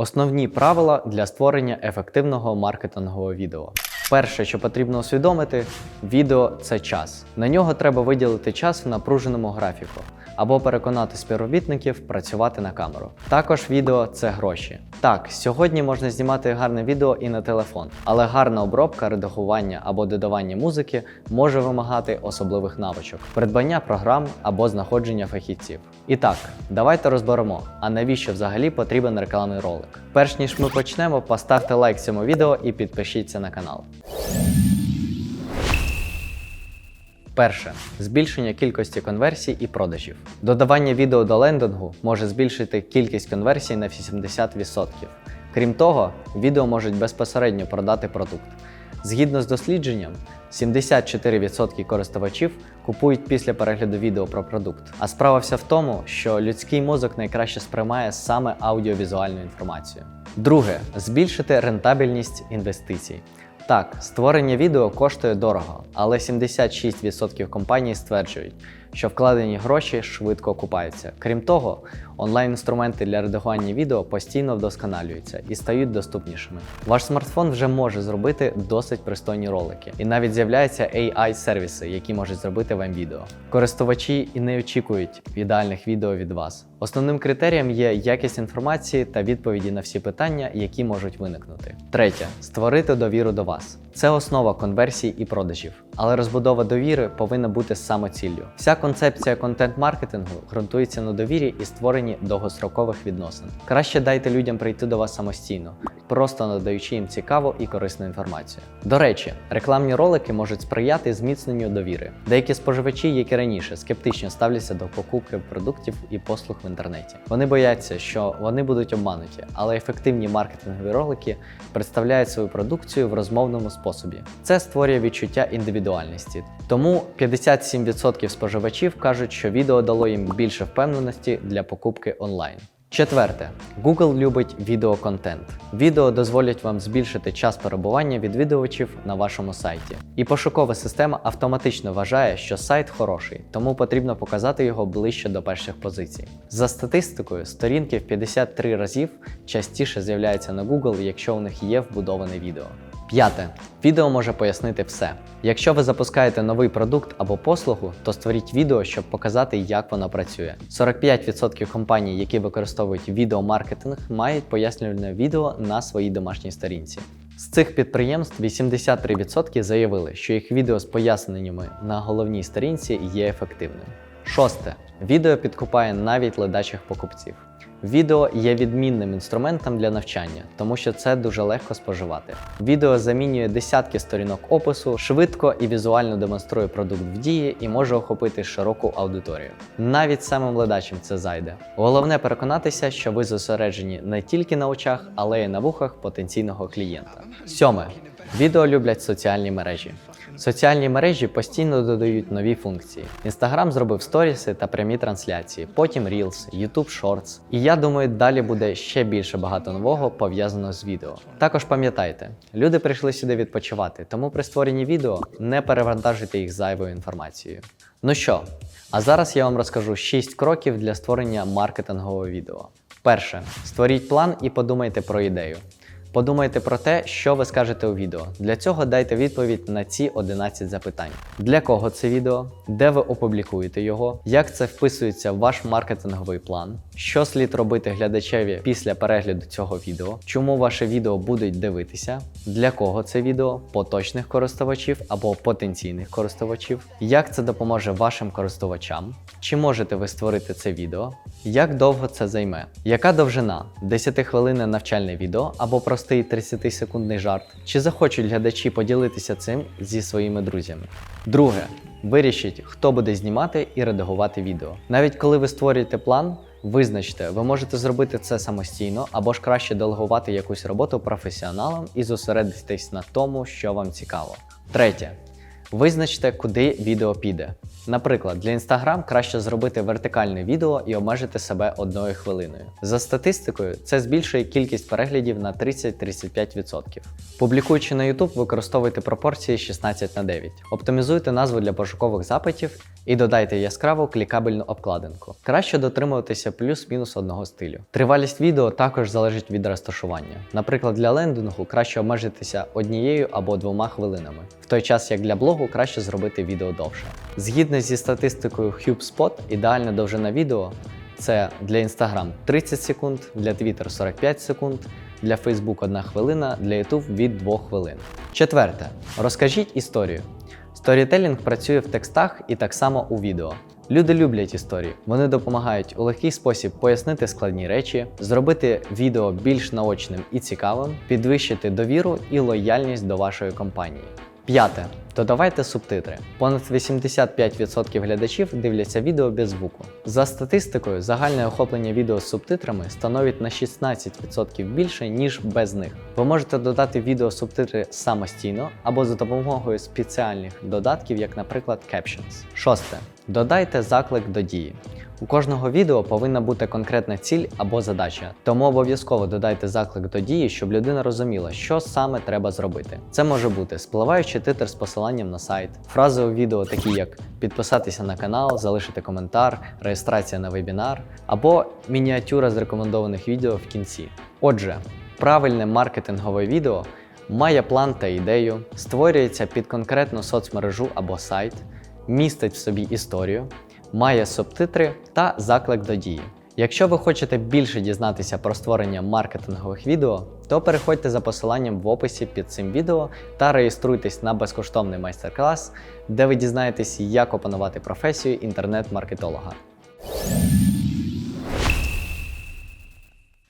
Основні правила для створення ефективного маркетингового відео. Перше, що потрібно усвідомити, відео це час. На нього треба виділити час в напруженому графіку або переконати співробітників працювати на камеру. Також відео це гроші. Так, сьогодні можна знімати гарне відео і на телефон, але гарна обробка, редагування або додавання музики може вимагати особливих навичок, придбання програм або знаходження фахівців. І так, давайте розберемо, а навіщо взагалі потрібен рекламний ролик. Перш ніж ми почнемо, поставте лайк цьому відео і підпишіться на канал. Перше збільшення кількості конверсій і продажів. Додавання відео до лендингу може збільшити кількість конверсій на 80%. Крім того, відео можуть безпосередньо продати продукт. Згідно з дослідженням, 74% користувачів купують після перегляду відео про продукт. А справа вся в тому, що людський мозок найкраще сприймає саме аудіовізуальну інформацію. Друге збільшити рентабельність інвестицій. Так, створення відео коштує дорого, але 76% компаній стверджують, що вкладені гроші швидко окупаються. Крім того, онлайн-інструменти для редагування відео постійно вдосконалюються і стають доступнішими. Ваш смартфон вже може зробити досить пристойні ролики, і навіть з'являються AI-сервіси, які можуть зробити вам відео. Користувачі і не очікують ідеальних відео від вас. Основним критерієм є якість інформації та відповіді на всі питання, які можуть виникнути. Третє створити довіру до вас. Це основа конверсій і продажів, але розбудова довіри повинна бути самоціллю. Вся концепція контент-маркетингу ґрунтується на довірі і створенні довгострокових відносин. Краще дайте людям прийти до вас самостійно, просто надаючи їм цікаву і корисну інформацію. До речі, рекламні ролики можуть сприяти зміцненню довіри. Деякі споживачі, які раніше скептично ставляться до покупки продуктів і послуг інтернеті. Вони бояться, що вони будуть обмануті, але ефективні маркетингові ролики представляють свою продукцію в розмовному способі. Це створює відчуття індивідуальності. Тому 57% споживачів кажуть, що відео дало їм більше впевненості для покупки онлайн. Четверте, Google любить відеоконтент. Відео дозволять вам збільшити час перебування відвідувачів на вашому сайті. І пошукова система автоматично вважає, що сайт хороший, тому потрібно показати його ближче до перших позицій. За статистикою, сторінки в 53 разів частіше з'являються на Google, якщо у них є вбудоване відео. П'яте. Відео може пояснити все. Якщо ви запускаєте новий продукт або послугу, то створіть відео, щоб показати, як воно працює. 45% компаній, які використовують відеомаркетинг, мають пояснювальне відео на своїй домашній сторінці. З цих підприємств 83% заявили, що їх відео з поясненнями на головній сторінці є ефективним. Шосте. Відео підкупає навіть ледачих покупців. Відео є відмінним інструментом для навчання, тому що це дуже легко споживати. Відео замінює десятки сторінок опису, швидко і візуально демонструє продукт в дії і може охопити широку аудиторію. Навіть самим ледачим це зайде. Головне переконатися, що ви зосереджені не тільки на очах, але й на вухах потенційного клієнта. Сьоме. Відео люблять соціальні мережі. Соціальні мережі постійно додають нові функції. Інстаграм зробив сторіси та прямі трансляції, потім Reels, YouTube Shorts. І я думаю, далі буде ще більше багато нового пов'язаного з відео. Також пам'ятайте, люди прийшли сюди відпочивати, тому при створенні відео не перевантажуйте їх зайвою інформацією. Ну що, а зараз я вам розкажу 6 кроків для створення маркетингового відео. Перше, створіть план і подумайте про ідею. Подумайте про те, що ви скажете у відео. Для цього дайте відповідь на ці 11 запитань: для кого це відео, де ви опублікуєте його, як це вписується в ваш маркетинговий план, що слід робити глядачеві після перегляду цього відео, чому ваше відео будуть дивитися, для кого це відео, поточних користувачів або потенційних користувачів, як це допоможе вашим користувачам, чи можете ви створити це відео, як довго це займе, яка довжина? 10 хвилин навчальне відео або простий 30-секундний жарт, чи захочуть глядачі поділитися цим зі своїми друзями. Друге, вирішіть, хто буде знімати і редагувати відео. Навіть коли ви створюєте план, визначте, ви можете зробити це самостійно або ж краще делегувати якусь роботу професіоналам і зосередитись на тому, що вам цікаво. Третє. Визначте, куди відео піде. Наприклад, для Instagram краще зробити вертикальне відео і обмежити себе одною хвилиною. За статистикою, це збільшує кількість переглядів на 30-35%. Публікуючи на YouTube, використовуйте пропорції 16 на 9. Оптимізуйте назву для пошукових запитів і додайте яскраву клікабельну обкладинку. Краще дотримуватися плюс-мінус одного стилю. Тривалість відео також залежить від розташування. Наприклад, для лендингу краще обмежитися однією або двома хвилинами, в той час як для блогу краще зробити відео довше. Згідно зі статистикою HubeSpot, ідеальна довжина відео це для Instagram 30 секунд, для Twitter 45 секунд, для Facebook 1 хвилина, для YouTube від 2 хвилин. Четверте. Розкажіть історію. Сторітелінг працює в текстах і так само у відео. Люди люблять історії. Вони допомагають у легкий спосіб пояснити складні речі, зробити відео більш наочним і цікавим, підвищити довіру і лояльність до вашої компанії. П'яте. Додавайте субтитри. Понад 85% глядачів дивляться відео без звуку. За статистикою, загальне охоплення відео з субтитрами становить на 16% більше, ніж без них. Ви можете додати відео субтитри самостійно або за допомогою спеціальних додатків, як, наприклад, Captions. Шосте. Додайте заклик до дії. У кожного відео повинна бути конкретна ціль або задача, тому обов'язково додайте заклик до дії, щоб людина розуміла, що саме треба зробити. Це може бути спливаючий титр з посиланням на сайт, фрази у відео, такі як підписатися на канал, залишити коментар, реєстрація на вебінар, або мініатюра з рекомендованих відео в кінці. Отже, правильне маркетингове відео має план та ідею, створюється під конкретну соцмережу або сайт, містить в собі історію має субтитри та заклик до дії. Якщо ви хочете більше дізнатися про створення маркетингових відео, то переходьте за посиланням в описі під цим відео та реєструйтесь на безкоштовний майстер-клас, де ви дізнаєтесь, як опанувати професію інтернет-маркетолога.